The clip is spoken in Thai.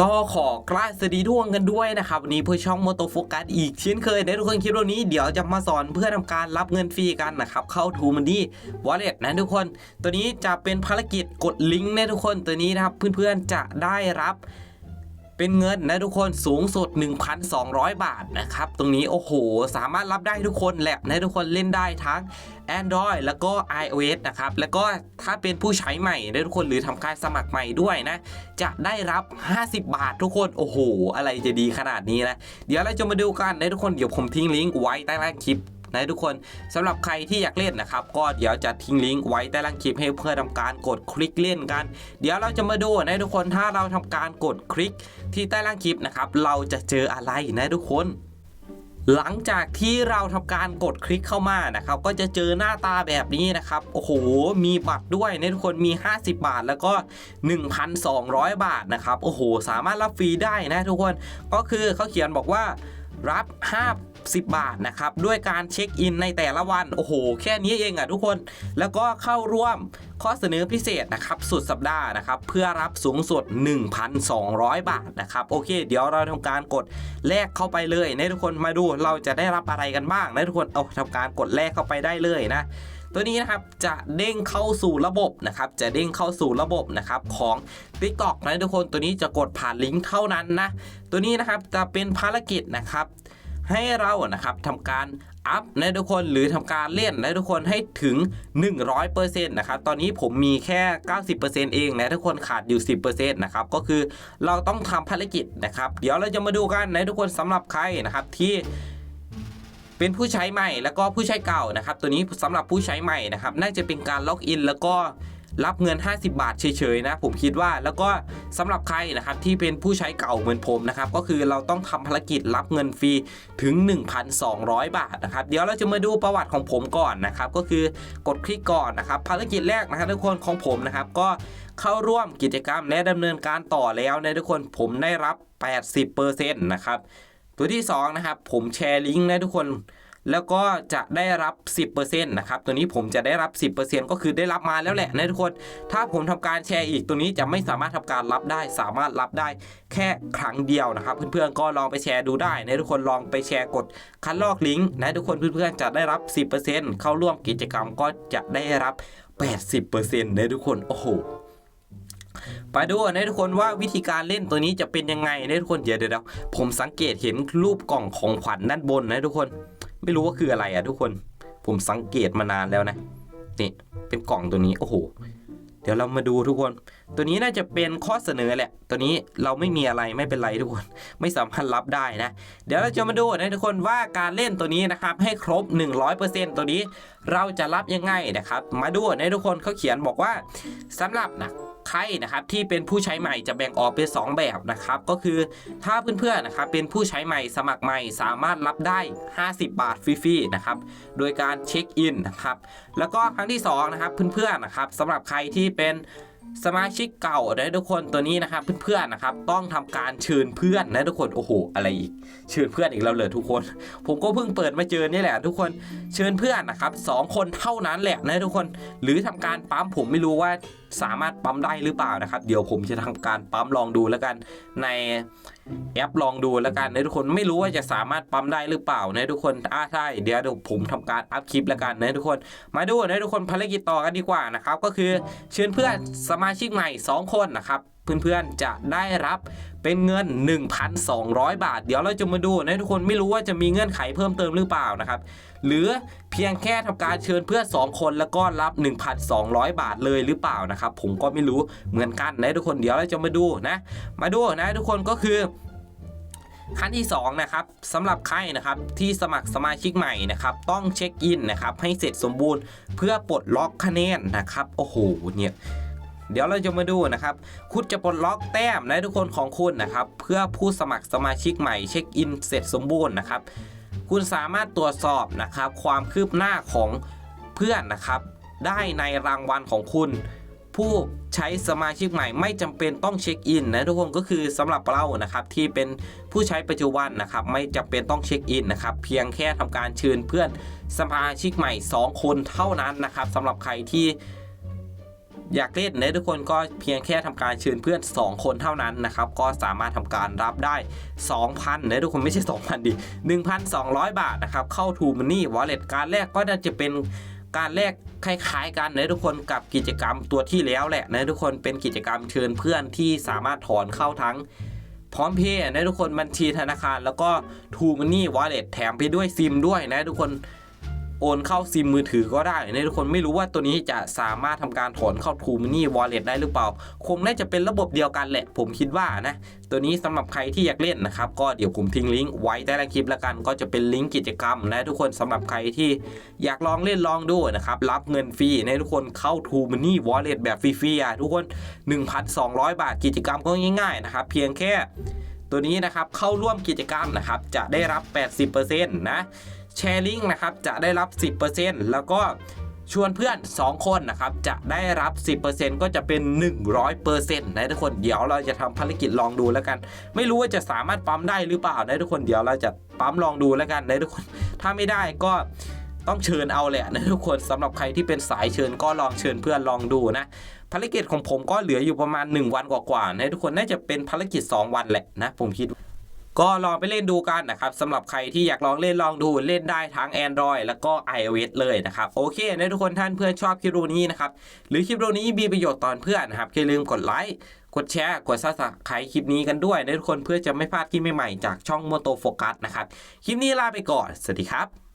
ก็ขอกราสวัสดีทุกคนกันด้วยนะครับวันนี้เพื่อช่องโมโตโฟกัสอีกเช่นเคยในทุกคนคลิปวันนี้เดี๋ยวจะมาสอนเพื่อทำการรับเงินฟรีกันนะครับเข้าทูมันดี้วอลเล็ตนะทุกคน ตัวนี้จะเป็นภารกิจกดลิงก์นะทุกคนตัวนี้นะครับเพื่อนๆจะได้รับ เป็นเงินนะทุกคนสูงสุด 1,200 บาทนะครับ ตรงนี้โอ้โห สามารถรับได้ทุกคนแหละนะทุกคนเล่นได้ทั้ง Android แล้วก็ iOS นะครับ แล้วก็ถ้าเป็นผู้ใช้ใหม่นะทุกคนหรือทำการสมัครใหม่ด้วยนะ จะได้รับ 50 บาททุกคนโอ้โห อะไรจะดีขนาดนี้นะ เดี๋ยวเราจะมาดูกันนะทุกคนเดี๋ยวผมทิ้งลิงก์ไว้ใต้ล่างคลิป นะทุกคนสำหรับใครที่อยากเล่นนะครับ ก็เดี๋ยวจะทิ้งลิงก์ไว้ใต้ล่างคลิปให้เพื่อทำการกดคลิกเล่นกัน เดี๋ยวเราจะมาดูนะทุกคนถ้าเราทำการกดคลิกที่ใต้ล่างคลิปนะครับเราจะเจออะไรนะทุกคนหลังจากที่เราทำการกดคลิกเข้ามานะครับ ก็จะเจอหน้าตาแบบนี้นะครับ โอ้โห มีบัตรด้วยนะทุกคนมี 50 บาทแล้วก็ 1,200 บาทนะครับ โอ้โห สามารถรับฟรีได้นะทุกคนก็คือเขาเขียนบอกว่ารับ 50บาทนะครับ ด้วยการเช็คอินในแต่ละวัน โอ้โห แค่นี้เองอะทุกคน แล้วก็เข้าร่วมข้อเสนอพิเศษนะครับสุดสัปดาห์นะครับ เพื่อรับสูงสุด 1,200 บาทนะครับ โอเค เดี๋ยวเราทำการกดแลกเข้าไปเลยนะทุกคนมาดูเราจะได้รับอะไรกันบ้างนะทุกคนเอาทำการกดแลกเข้าไปได้เลยนะตัวนี้นะครับจะเด้งเข้าสู่ระบบนะครับ จะเด้งเข้าสู่ระบบนะครับของ t i k t o k นะทุกคนตัวนี้จะกดผ่านลิงก์เท่านั้นนะ ตัวนี้นะครับจะเป็นภารกิจนะครับ ให้เรานะครับทำการอัพนะทุกคนหรือทำการเล่นนะทุกคนให้ถึง 100%นะครับตอนนี้ผมมีแค่ 90%เองนะทุกคนขาดอยู่ 10%นะครับก็คือเราต้องทำภารกิจนะครับ เดี๋ยวเราจะมาดูกันนะทุกคนสำหรับใครนะครับที่เป็นผู้ใช้ใหม่แล้วก็ผู้ใช้เก่านะครับ ตัวนี้สำหรับผู้ใช้ใหม่นะครับ น่าจะเป็นการล็อกอินแล้วก็ รับเงิน 50 บาทเฉยๆนะผมคิดว่าแล้วก็สำหรับใครนะครับที่เป็นผู้ใช้เก่าเหมือนผมนะครับก็คือเราต้องทำภารกิจรับเงินฟรีถึง 1,200 บาทนะครับเดี๋ยวเราจะมาดูประวัติของผมก่อนนะครับก็คือกดคลิกก่อนนะครับภารกิจแรกนะครับทุกคนของผมนะครับก็เข้าร่วมกิจกรรมและดำเนินการต่อแล้วนะทุกคนผมได้รับ 80%นะครับตัวที่2นะครับผมแชร์ลิงก์นะทุกคน แล้วก็จะได้รับ 10%นะครับ ตัวนี้ผมจะได้รับ 10%ก็คือได้รับมาแล้วแหละนะทุกคน ถ้าผมทำการแชร์อีกตัวนี้จะไม่สามารถทำการรับได้ สามารถรับได้แค่ครั้งเดียวนะครับ เพื่อนๆ ก็ลองไปแชร์ดูได้นะทุกคน ลองไปแชร์กดคัดลอกลิงก์นะทุกคนเพื่อนๆ จะได้รับ 10%เข้าร่วมกิจกรรมก็จะได้รับ 80%นะทุกคน โอ้โหไปดูนะทุกคนว่าวิธีการเล่นตัวนี้จะเป็นยังไงนะทุกคนเดี๋ยวเดี๋ยวผมสังเกตเห็นรูปกล่องของขวัญด้านบนนะทุกคน ไม่รู้ว่าคืออะไรอะทุกคน ผมสังเกตมานานแล้วนะ นี่เป็นกล่องตัวนี้ โอ้โห เดี๋ยวเรามาดูทุกคน ตัวนี้น่าจะเป็นข้อเสนอแหละ ตัวนี้เราไม่มีอะไรไม่เป็นไรทุกคน ไม่สามารถรับได้นะ เดี๋ยวเราจะมาดูนะทุกคนว่าการเล่นตัวนี้นะครับให้ครบ 100%ตัวนี้เราจะรับยังไงนะครับ มาดูนะทุกคนเขาเขียนบอกว่าสำหรับนะ ใครนะครับที่เป็นผู้ใช้ใหม่จะแบ่งออกเป็น 2 แบบนะครับก็คือถ้าเพื่อนๆนะครับเป็นผู้ใช้ใหม่สมัครใหม่สามารถรับได้ 50 บาทฟรีๆนะครับโดยการเช็คอินนะครับแล้วก็ครั้งที่2นะครับเพื่อนๆนะครับสำหรับใครที่เป็นสมาชิกเก่านะทุกคนตัวนี้นะครับเพื่อนๆนะครับต้องทำการเชิญเพื่อนนะทุกคนโอ้โหอะไรอีกเชิญเพื่อนอีกแล้วเลยทุกคน ผมก็เพิ่งเปิดมาเจอนี่แหละ ทุกคนเชิญเพื่อนนะครับสองคนเท่านั้นแหละนะทุกคน หรือทำการปั๊มผมไม่รู้ว่าสามารถปั๊มได้หรือเปล่านะครับ เดี๋ยวผมจะทำการปั๊มลองดูแล้วกันในแอปลองดูแล้วกันนะทุกคนไม่รู้ว่าจะสามารถปั๊มได้หรือเปล่านะทุกคนอ่าใช่เดี๋ยวเดี๋ยวผมทำการอัพคลิปแล้วกันนะทุกคน มาดูนะทุกคนภารกิจต่อกันดีกว่านะครับก็คือเชิญเพื่อนสมาชิกใหม่ 2 คนนะครับ เพื่อนๆจะได้รับเป็นเงิน 1,200 บาท เดี๋ยวเราจะมาดูนะทุกคนไม่รู้ว่าจะมีเงื่อนไขเพิ่มเติมหรือเปล่านะครับ หรือเพียงแค่ทำการเชิญเพื่อน2คนแล้วก็รับ 1,200 บาทเลยหรือเปล่านะครับ ผมก็ไม่รู้เหมือนกันนะทุกคนเดี๋ยวเราจะมาดูนะ มาดูนะทุกคนก็คือขั้นที่2นะครับสำหรับใครนะครับที่สมัครสมาชิกใหม่นะครับต้องเช็คอินนะครับให้เสร็จสมบูรณ์เพื่อปลดล็อกคะแนนนะครับโอ้โหเนี่ย เดี๋ยวเราจะมาดูนะครับ คุณจะปลดล็อกแต้มนะทุกคนของคุณนะครับ เพื่อผู้สมัครสมาชิกใหม่เช็คอินเสร็จสมบูรณ์นะครับ คุณสามารถตรวจสอบนะครับ ความคืบหน้าของเพื่อนนะครับ ได้ในรางวัลของคุณ ผู้ใช้สมาชิกใหม่ไม่จำเป็นต้องเช็คอินนะทุกคนก็คือสำหรับเรานะครับที่เป็นผู้ใช้ปัจจุบันนะครับ ไม่จำเป็นต้องเช็คอินนะครับ เพียงแค่ทำการเชิญเพื่อนสมาชิกใหม่ 2 คนเท่านั้นนะครับสำหรับใครที่ อยากเล่นนะทุกคนก็เพียงแค่ทำการเชิญเพื่อน 2 คนเท่านั้นนะครับก็สามารถทำการรับได้ 2,000นะทุกคนไม่ใช่ 2,000ดิ1,200 บาทนะครับเข้า True Money Wallet การแรกก็น่าจะเป็นการแรกคล้ายๆกันนะทุกคนกับกิจกรรมตัวที่แล้วแหละนะทุกคนเป็นกิจกรรมเชิญเพื่อนที่สามารถถอนเข้าทั้งพร้อมเพย์นะทุกคนบัญชีธนาคาร แล้วก็ True Money Wallet แถมไปด้วยซิมด้วยนะทุกคน โอนเข้าซิมมือถือก็ได้นะทุกคนไม่รู้ว่าตัวนี้จะสามารถทำการถอนเข้า True Money Wallet ได้หรือเปล่า คงน่าจะเป็นระบบเดียวกันแหละ ผมคิดว่านะ ตัวนี้สำหรับใครที่อยากเล่นนะครับก็เดี๋ยวผมทิ้งลิงก์ไว้ใต้ล่างคลิปแล้วกัน ก็จะเป็นลิงก์กิจกรรมนะทุกคนสำหรับใครที่อยากลองเล่นลองดูนะครับรับเงินฟรีนะทุกคนเข้า True Money Wallet แบบฟรีๆอะทุกคน 1,200 บาทกิจกรรมก็ง่ายๆนะครับเพียงแค่ตัวนี้นะครับเข้าร่วมกิจกรรมนะครับจะได้รับ 80%นะ แชร์ลิงก์นะครับจะได้รับ 10%แล้วก็ชวนเพื่อน 2 คนนะครับ จะได้รับ 10%ก็จะเป็น 100%นะทุกคนเดี๋ยวเราจะทำภารกิจลองดูแล้วกัน ไม่รู้ว่าจะสามารถปั๊มได้หรือเปล่านะทุกคนเดี๋ยวเราจะปั๊มลองดูแล้วกันนะทุกคน ถ้าไม่ได้ก็ต้องเชิญเอาแหละนะทุกคนสำหรับใครที่เป็นสายเชิญก็ลองเชิญเพื่อนลองดูนะภารกิจของผมก็เหลืออยู่ประมาณ 1 วันกว่าๆนะทุกคนน่าจะเป็นภารกิจ 2 วันแหละนะผมคิด ก็ลองไปเล่นดูกันนะครับสำหรับใครที่อยากลองเล่นลองดูเล่นได้ทั้ง Android แล้วก็ iOS เลยนะครับโอเคนะทุกคนท่านเพื่อนชอบคลิปโอนี้นะครับหรือคลิปโอนี้มีประโยชน์ตอนเพื่อนนะครับอย่าลืมกดไลค์กดแชร์ กดซับสไครต์คลิปนี้กันด้วยนะทุกคนเพื่อจะไม่พลาดคลิปใหม่ๆจากช่องโมโตโฟกัสนะครับคลิปนี้ลาไปก่อนสวัสดีครับ